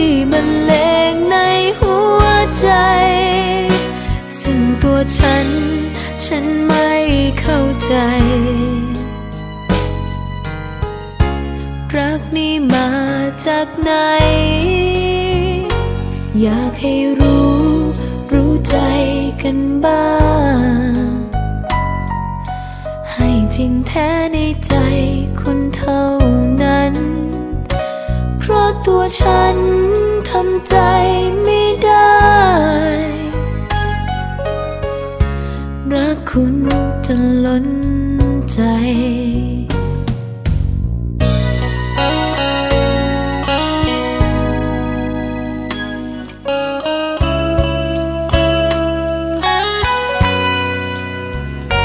ที่มันเลงในหัวใจ ซึ่งตัวฉัน ฉันไม่เข้าใจ รักนี้มาจากไหน อยากให้รู้ รู้ใจกันบ้าง ให้จริงแท้ในใจคนเท่านั้น เพราะตัวฉัน รักคุณจนล้นใจ